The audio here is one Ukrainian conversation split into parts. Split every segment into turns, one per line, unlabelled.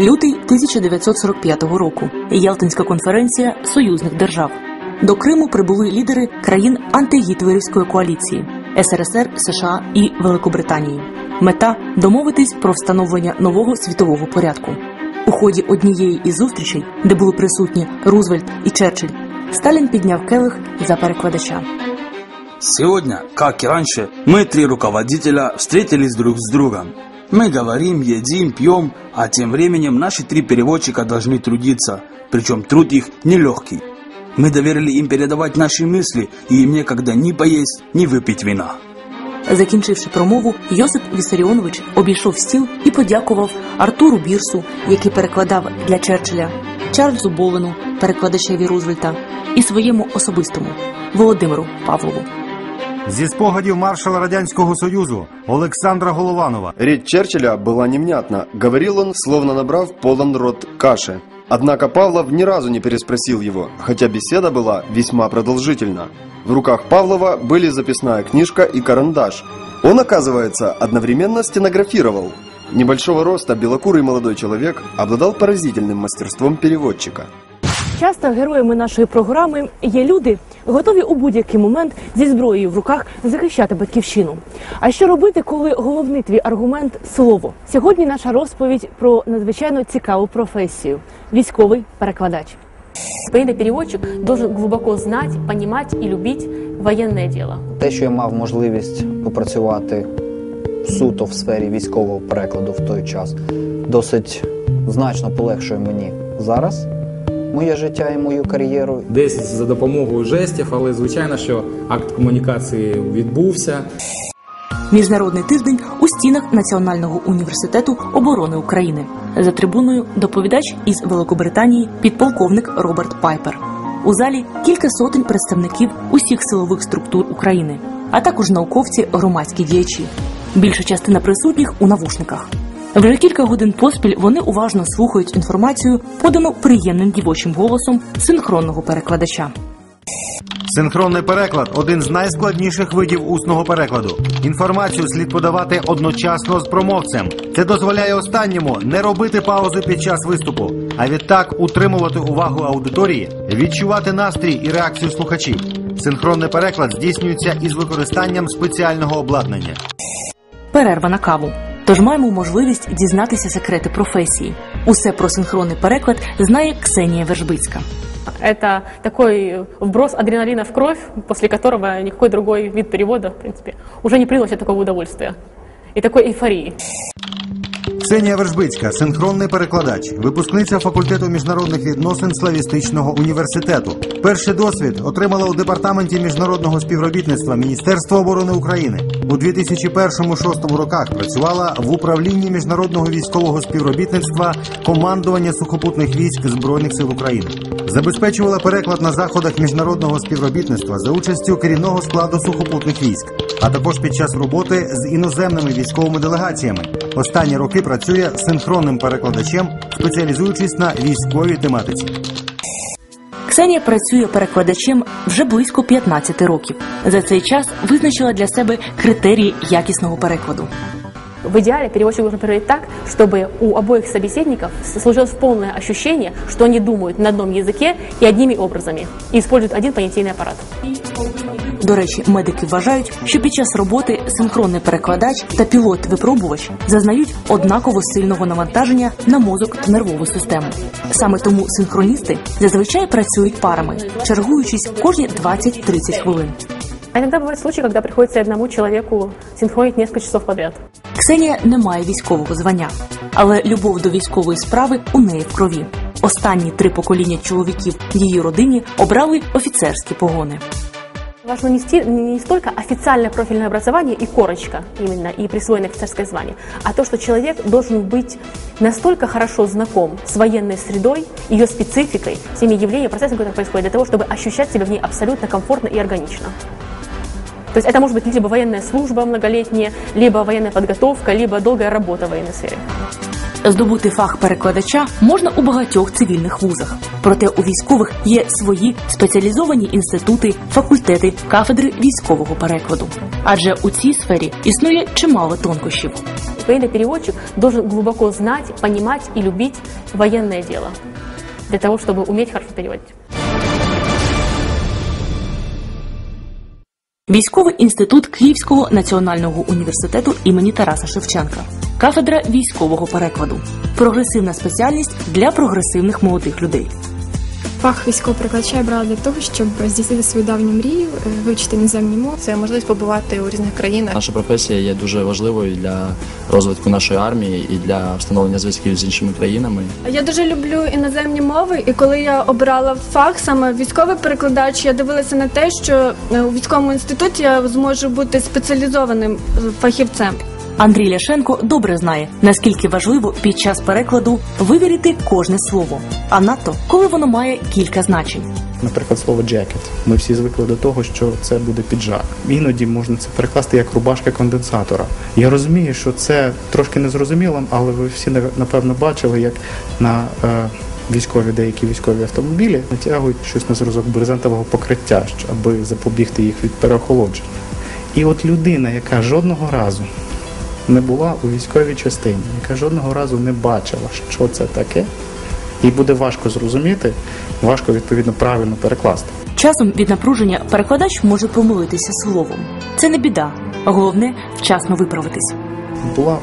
Лютий 1945 року. Ялтинська конференція союзних держав. До Криму прибули лідери країн антигітлерівської коаліції СРСР, США і Великобританії. Мета домовитись про встановлення нового світового порядку. У ході однієї із зустрічей, де були присутні Рузвельт і Черчилль, Сталін підняв келих за перекладача.
Сегодня, как и раньше, мы три руководителя встретились друг с другом. Мы говорим, едим, пьем, а тем временем наши три переводчика должны трудиться, причем труд их нелегкий. Мы доверили им передавать наши мысли, и им некогда ни поесть, ни выпить вина.
Закінчивши промову, Йосип Вісаріонович обійшов стіл і подякував Артуру Бірсу, який перекладав для Черчилля, Чарльзу Болену, перекладачеві Рузвельта, і своєму особистому Володимиру Павлову.
Зі спогадів маршала Радянського Союзу Олександра Голованова.
Речь Черчилля была невнятна. Говорил он, словно набрав полон рот каши. Однако Павлов ни разу не переспросил его, хотя беседа была весьма продолжительна. В руках Павлова были записная книжка и карандаш. Он, оказывается, одновременно стенографировал. Небольшого роста белокурый молодой человек обладал поразительным мастерством переводчика.
Часто героями нашої програми є люди, готові у будь-який момент зі зброєю в руках захищати батьківщину. А що робити, коли головний твій аргумент слово? Сьогодні наша розповідь про надзвичайно цікаву професію військовий перекладач.
Военный переводчик должен глубоко знать, понимать и любить военное дело.
Те, що я мав можливість попрацювати суто в сфері військового перекладу в той час, досить значно полегшує мені зараз моє життя і мою кар'єру.
Десь за допомогою жестів, але звичайно, що акт комунікації відбувся.
Міжнародний тиждень у стінах Національного університету оборони України. За трибуною доповідач із Великобританії підполковник Роберт Пайпер. У залі кілька сотень представників усіх силових структур України, а також науковці, громадські діячі. Більша частина присутніх у навушниках. Вже кілька годин поспіль вони уважно слухають інформацію, подану приємним дівочим голосом синхронного перекладача.
Синхронний переклад один з найскладніших видів усного перекладу. Інформацію слід подавати одночасно з промовцем. Це дозволяє останньому не робити паузи під час виступу, а відтак утримувати увагу аудиторії, відчувати настрій і реакцію слухачів. Синхронний переклад здійснюється із використанням спеціального обладнання.
Перерва на каву. Тож маємо можливість дізнатися секрети професії. Усе про синхронний переклад знає Ксенія Вержбицька.
Это такой вброс адреналина в кровь, после которого никакой другой вид перевода, в принципе, уже не приносит такого удовольствия и такой эйфории.
Ксенія Вержбицька, синхронний перекладач, випускниця факультету міжнародних відносин Славістичного університету. Перший досвід отримала у департаменті міжнародного співробітництва Міністерства оборони України. У 2001-2006 роках працювала в управлінні міжнародного військового співробітництва командування сухопутних військ збройних сил України. Забезпечувала переклад на заходах міжнародного співробітництва за участю керівного складу сухопутних військ, а також під час роботи з іноземними військовими делегаціями. Останні роки працює синхронним перекладачем, спеціалізуючись на військовій тематиці.
Ксенія працює перекладачем вже близько 15 років. За цей час визначила для себе критерії якісного перекладу.
В идеале переводчик должен переводить так, чтобы у обоих собеседников сложилось полное ощущение, что они думают на одном языке и одними образами, и используют один понятийный аппарат.
До речі, медики вважають, що під час роботи синхронний перекладач та пілот-випробувач зазнають однаково сильного навантаження на мозок та нервову систему. Саме тому синхроністи зазвичай працюють парами, чергуючись кожні 20-30 хвилин.
А иногда бывают случаи, когда приходится одному человеку синхронить несколько часов подряд.
Ксенія не має військового звання, але любов до військової справи у неї в крові. Останні три покоління чоловіків в її родині обрали офіцерські погони.
Важно нести не столько официальное профильное образование и корочка именно, и присвоенное офицерское звание, а то, что человек должен быть настолько хорошо знаком с военной средой, ее спецификой, всеми явлениями, процессами, которые происходят, для того, чтобы ощущать себя в ней абсолютно комфортно и органично. То есть это может быть либо военная служба многолетняя, либо военная подготовка, либо долгая работа в военной сфере.
Здобути фах перекладача можна у багатьох цивільних вузах. Проте у військових є свої спеціалізовані інститути, факультети, кафедри військового перекладу. Адже у цій сфері існує чимало тонкощів.
Военный переводчик должен глубоко знать, понимать и любить военное дело для того, чтобы уметь хорошо переводить.
Військовий інститут Київського національного університету імені Тараса Шевченка, кафедра військового перекладу, прогресивна спеціальність для прогресивних молодих людей.
Фах військового перекладача я брала для того, щоб здійснити свою давню мрію, е, вивчити іноземні мови.
Це можливість побувати у різних країнах.
Наша професія є дуже важливою для розвитку нашої армії і для встановлення зв'язків з іншими країнами.
Я дуже люблю іноземні мови, і коли я обирала фах саме військовий перекладач, я дивилася на те, що е, у військовому інституті я зможу бути спеціалізованим е, фахівцем.
Андрій Ляшенко добре знає, наскільки важливо під час перекладу вивірити кожне слово, а надто коли воно має кілька значень.
Наприклад, слово джекет. Ми всі звикли до того, що це буде піджак. Іноді можна це перекласти як рубашка конденсатора. Я розумію, що це трошки незрозуміло, але ви всі напевно бачили, як на е, військові деякі військові автомобілі натягують щось на зразок брезентового покриття, аби запобігти їх від переохолодження. І от людина, яка жодного разу не була у військовій частині, яка жодного разу не бачила, що це таке, їй буде важко зрозуміти, важко відповідно правильно перекласти.
Часом від напруження перекладач може помилитися словом. Це не біда. Головне вчасно виправитись.
Була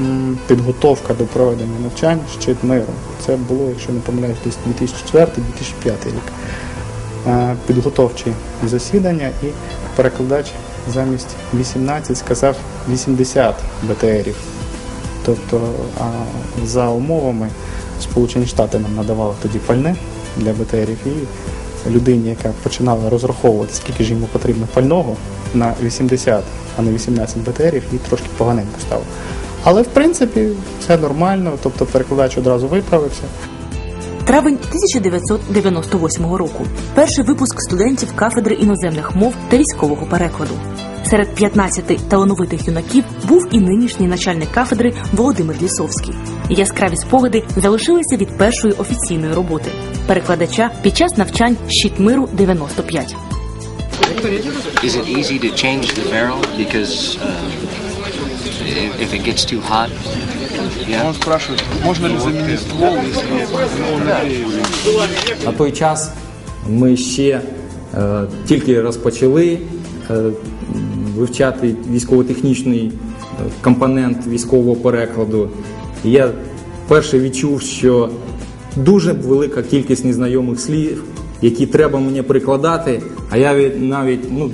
м, підготовка до проведення навчань щит миру. Це було, якщо не помиляюсь, десь 2004-2005 рік. Е, Підготовчі засідання і перекладач замість 18 сказав 80 БТРів. Тобто, за умовами Сполучені Штати нам надавали тоді пальне для БТРів і людині, яка починала розраховувати, скільки ж йому потрібно пального на 80, а не 18 БТРів, їй трошки поганенько стало. Але в принципі все нормально, тобто перекладач одразу виправився.
Травень 1998 року. Перший випуск студентів кафедри іноземних мов та військового перекладу. Серед 15 талановитих юнаків був і нинішній начальник кафедри Володимир Лісовський. Яскраві спогади залишилися від першої офіційної роботи перекладача під час навчань щит миру 95.
Is it easy to?
Он спрашивает, можно ли заменить ствол, если он?
На той час ми ще е, тільки розпочали е, вивчати військово-технічний е, компонент військового перекладу. Я вперше відчув, що дуже велика кількість незнайомих слів, які треба мені прикладати, а я навіть ну,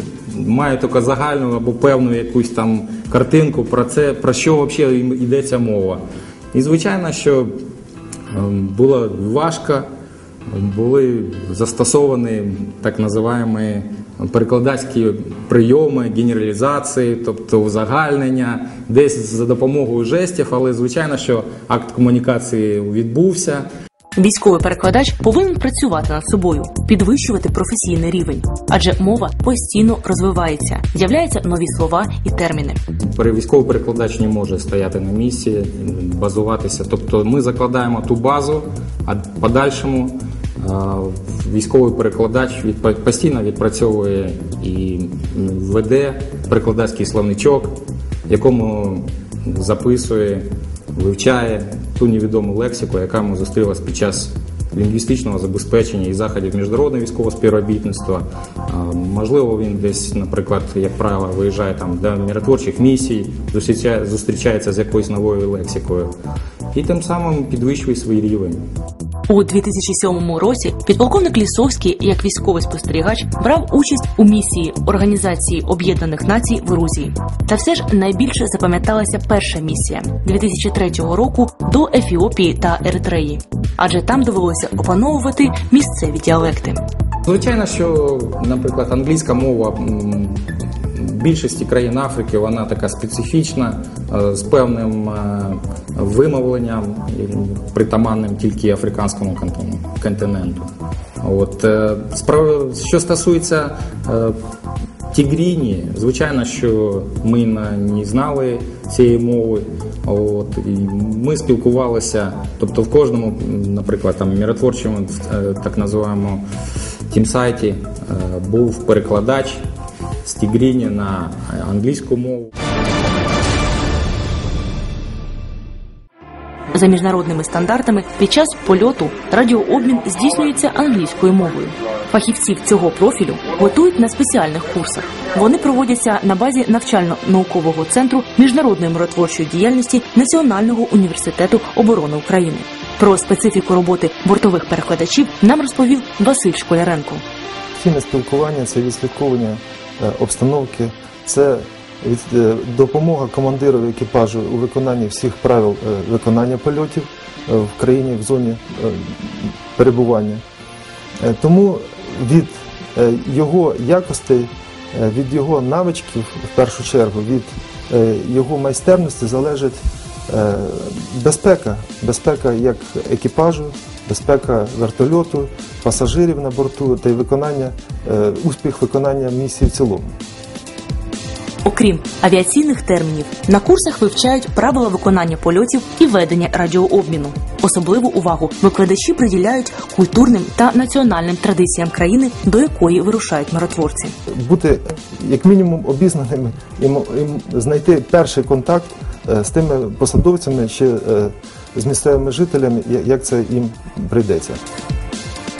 маю тільки загальну або певну якусь там картинку про це, про що взагалі йдеться мова. І звичайно, що ем, було важко, були застосовані так називаємо перекладацькі прийоми, генералізації, тобто узагальнення, десь за допомогою жестів, але звичайно, що акт комунікації відбувся.
Військовий перекладач повинен працювати над собою, підвищувати професійний рівень, адже мова постійно розвивається, з'являються нові слова і терміни.
Військовий перекладач не може стояти на місці, базуватися. Тобто ми закладаємо ту базу, а подальшому військовий перекладач постійно відпрацьовує і веде перекладацький словничок, якому записує, вивчає ту невідому лексику, яка йому зустрілась під час лінгвістичного забезпечення і заходів міжнародного військового співробітництва. Можливо, він десь, наприклад, як правило, виїжджає там до миротворчих місій, зустрічає, зустрічається з якоюсь новою лексикою і тим самим підвищує свій рівень.
У 2007 році підполковник Лісовський, як військовий спостерігач, брав участь у місії Організації Об'єднаних Націй в Грузії. Та все ж найбільше запам'яталася перша місія 2003 року до Ефіопії та Еритреї, адже там довелося опановувати місцеві діалекти.
Звичайно, що, наприклад, англійська мова більшості країн Африки вона така специфічна, е, з певним е, вимовленням, притаманним тільки африканському континенту. От, е, що стосується Тігріні, звичайно, що ми не знали цієї мови. От, і ми спілкувалися, тобто в кожному, наприклад, там міротворчому так називаємо тімсайті е, був перекладач з Тігріні на е, англійську мову.
За міжнародними стандартами під час польоту радіообмін здійснюється англійською мовою. Фахівців цього профілю готують на спеціальних курсах. Вони проводяться на базі навчально-наукового центру міжнародної миротворчої діяльності Національного університету оборони України. Про специфіку роботи бортових перекладачів нам розповів Василь Школяренко.
Постійне спілкування це відслідковування обстановки, це е, допомога командиру екіпажу у виконанні всіх правил е, виконання польотів е, в країні в зоні е, перебування. Е, Тому від е, його якостей, е, від його навичків, в першу чергу, від е, його майстерності залежить е, безпека, безпека як екіпажу, безпека вертольоту, пасажирів на борту та й виконання, е, успіх виконання місії в цілому.
Окрім авіаційних термінів, на курсах вивчають правила виконання польотів і ведення радіообміну. Особливу увагу викладачі приділяють культурним та національним традиціям країни, до якої вирушають миротворці.
Бути як мінімум обізнаними і знайти перший контакт з тими посадовцями чи е, з місцевими жителями, як це їм прийдеться.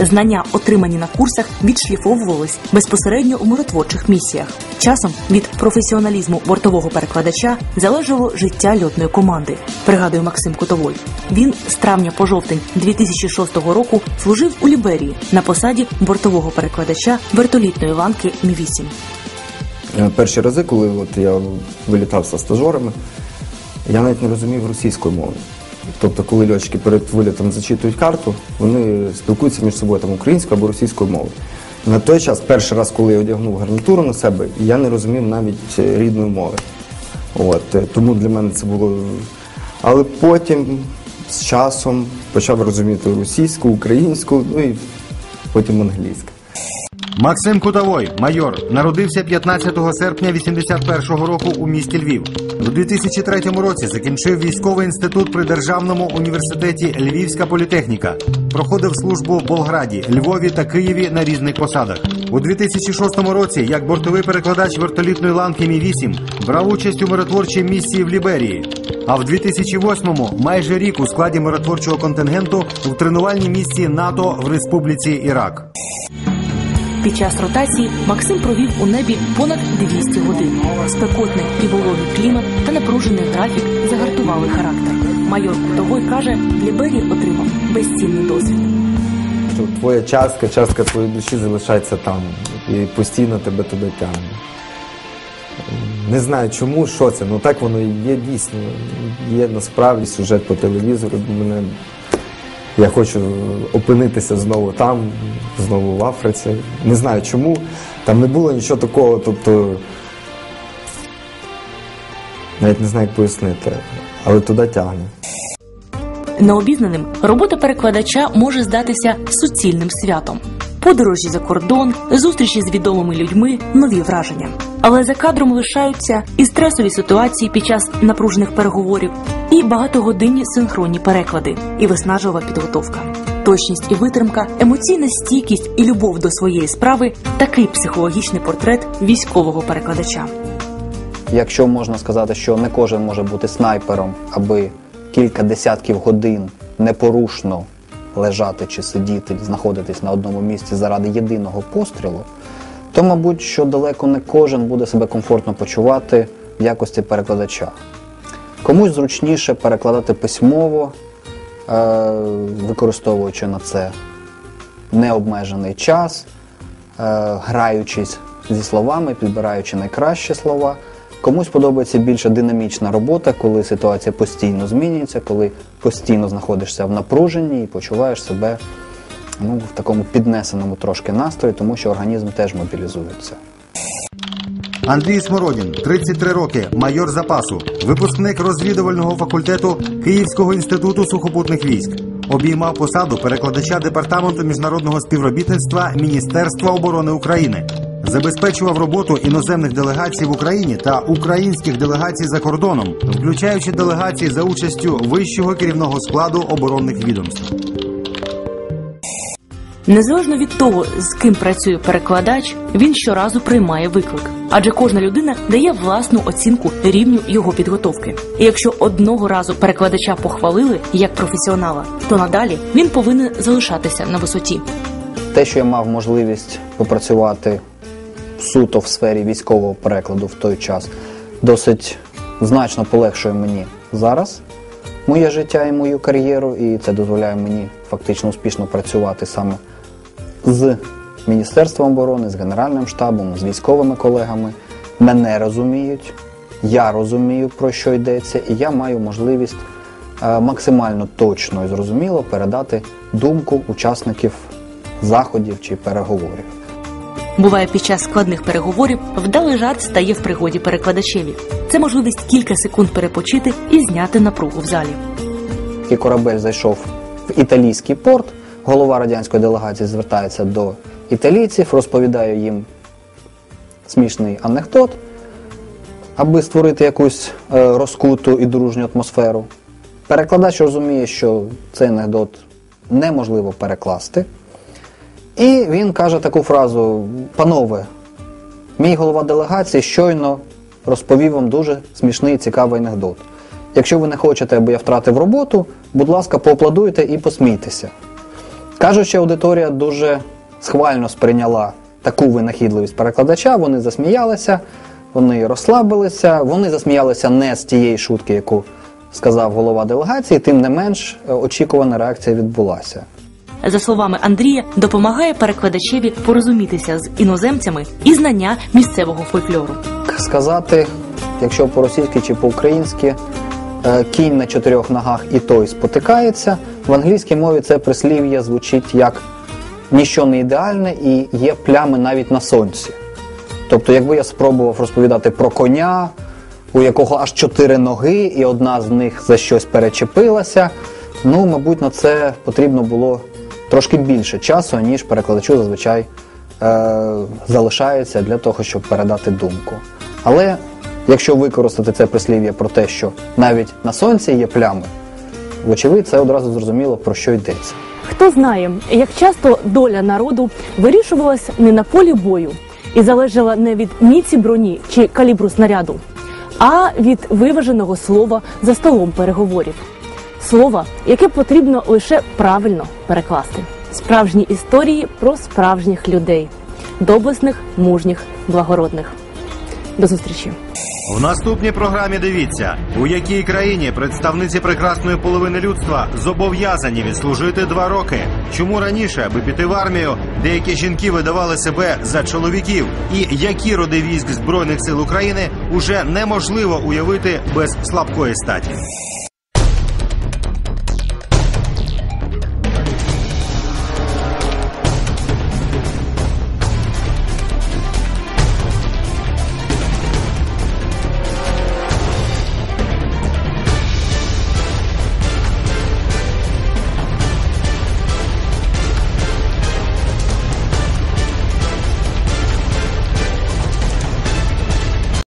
Знання, отримані на курсах, відшліфовувались безпосередньо у миротворчих місіях. Часом від професіоналізму бортового перекладача залежало життя льотної команди. Пригадує Максим Котовой. Він з травня по жовтень 2006 року служив у Ліберії на посаді бортового перекладача вертолітної ланки Мі 8
Е, Перші рази, коли от я вилітав зі стажерами, я навіть не розумів російської мови. Тобто, коли льотчики перед вилітом зачитують карту, вони спілкуються між собою там українською або російською мовою. На той час, перший раз, коли я одягнув гарнітуру на себе, я не розумів навіть е, рідної мови. От, е, тому для мене це було. Але потім з часом почав розуміти російську, українську, ну і потім англійську.
Максим Кутовой, майор, народився 15 серпня 81-го року у місті Львів. У 2003 році закінчив військовий інститут при Державному університеті Львівська політехніка. Проходив службу в Болграді, Львові та Києві на різних посадах. У 2006 році, як бортовий перекладач вертолітної ланки Мі 8 брав участь у миротворчій місії в Ліберії. А в 2008-му майже рік у складі миротворчого контингенту в тренувальній місії НАТО в Республіці Ірак.
Під час ротації Максим провів у небі понад 200 годин. Спекотний і вологий клімат та напружений графік загартували характер. Майор Кутовой каже, в Ліберії отримав безцінний досвід.
твоя частка, частка твоєї душі залишається там і постійно тебе туди тягне. Не знаю чому, що це, ну так воно і є дійсно. Є насправді сюжет по телевізору. Мене я хочу опинитися знову там, знову в Африці. Не знаю чому. Там не було нічого такого, тобто навіть не знаю, як пояснити, але туди тягне.
Необізнаним робота перекладача може здатися суцільним святом. Подорожі за кордон, зустрічі з відомими людьми, нові враження. Але за кадром лишаються і стресові ситуації під час напружених переговорів, і багатогодинні синхронні переклади, і виснажлива підготовка. Точність і витримка, емоційна стійкість і любов до своєї справи такий психологічний портрет військового перекладача.
Якщо можна сказати, що не кожен може бути снайпером, аби кілька десятків годин непорушно лежати чи сидіти, знаходитись на одному місці заради єдиного пострілу, то, мабуть, що далеко не кожен буде себе комфортно почувати в якості перекладача. Комусь зручніше перекладати письмово, е, використовуючи на це необмежений час, е, граючись зі словами, підбираючи найкращі слова. Комусь подобається більше динамічна робота, коли ситуація постійно змінюється, коли постійно знаходишся в напруженні і почуваєш себе ну, в такому піднесеному трошки настрої, тому що організм теж мобілізується.
Андрій Смородін, 33 роки, майор запасу, випускник розвідувального факультету Київського інституту сухопутних військ. Обіймав посаду перекладача департаменту міжнародного співробітництва Міністерства оборони України. забезпечував роботу іноземних делегацій в Україні та українських делегацій за кордоном, включаючи делегації за участю вищого керівного складу оборонних відомств.
Незалежно від того, з ким працює перекладач, він щоразу приймає виклик. Адже кожна людина дає власну оцінку рівню його підготовки. І якщо одного разу перекладача похвалили як професіонала, то надалі він повинен залишатися на висоті.
Те, що я мав можливість попрацювати суто в сфері військового перекладу в той час, досить значно полегшує мені зараз моє життя і мою кар'єру, і це дозволяє мені фактично успішно працювати саме з Міністерством оборони, з Генеральним штабом, з військовими колегами. Мене розуміють, я розумію, про що йдеться, і я маю можливість е, максимально точно і зрозуміло передати думку учасників заходів чи переговорів.
Буває, під час складних переговорів вдалий жарт стає в пригоді перекладачеві. Це можливість кілька секунд перепочити і зняти напругу в залі.
І корабель зайшов в італійський порт. Голова радянської делегації звертається до італійців, розповідає їм смішний анекдот, аби створити якусь е, розкуту і дружню атмосферу. Перекладач розуміє, що цей анекдот неможливо перекласти. І він каже таку фразу: Панове, мій голова делегації щойно розповів вам дуже смішний і цікавий анекдот. Якщо ви не хочете, аби я втратив роботу, будь ласка, поаплодуйте і посмійтеся. Кажучи, аудиторія дуже схвально сприйняла таку винахідливість перекладача, вони засміялися, вони розслабилися, вони засміялися не з тієї шутки, яку сказав голова делегації, тим не менш очікувана реакція відбулася.
За словами Андрія, допомагає перекладачеві порозумітися з іноземцями і знання місцевого фольклору.
Сказати, якщо по-російськи чи по-українськи, е, кінь на чотирьох ногах і той спотикається. В англійській мові це прислів'я звучить як ніщо не ідеальне і є плями навіть на сонці. Тобто, якби я спробував розповідати про коня, у якого аж чотири ноги, і одна з них за щось перечепилася, ну, мабуть, на це потрібно було трошки більше часу, ніж перекладачу зазвичай е, залишається для того, щоб передати думку. Але якщо використати це прислів'я про те, що навіть на сонці є плями, вочевидь, це одразу зрозуміло, про що йдеться.
Хто знає, як часто доля народу вирішувалась не на полі бою і залежала не від міці броні чи калібру снаряду, а від виваженого слова за столом переговорів. Слова, яке потрібно лише правильно перекласти. Справжні історії про справжніх людей, доблесних, мужніх, благородних. До зустрічі.
В наступній програмі дивіться, у якій країні представниці прекрасної половини людства зобов'язані відслужити два роки. Чому раніше, аби піти в армію, деякі жінки видавали себе за чоловіків, і які роди військ збройних сил України уже неможливо уявити без слабкої статі.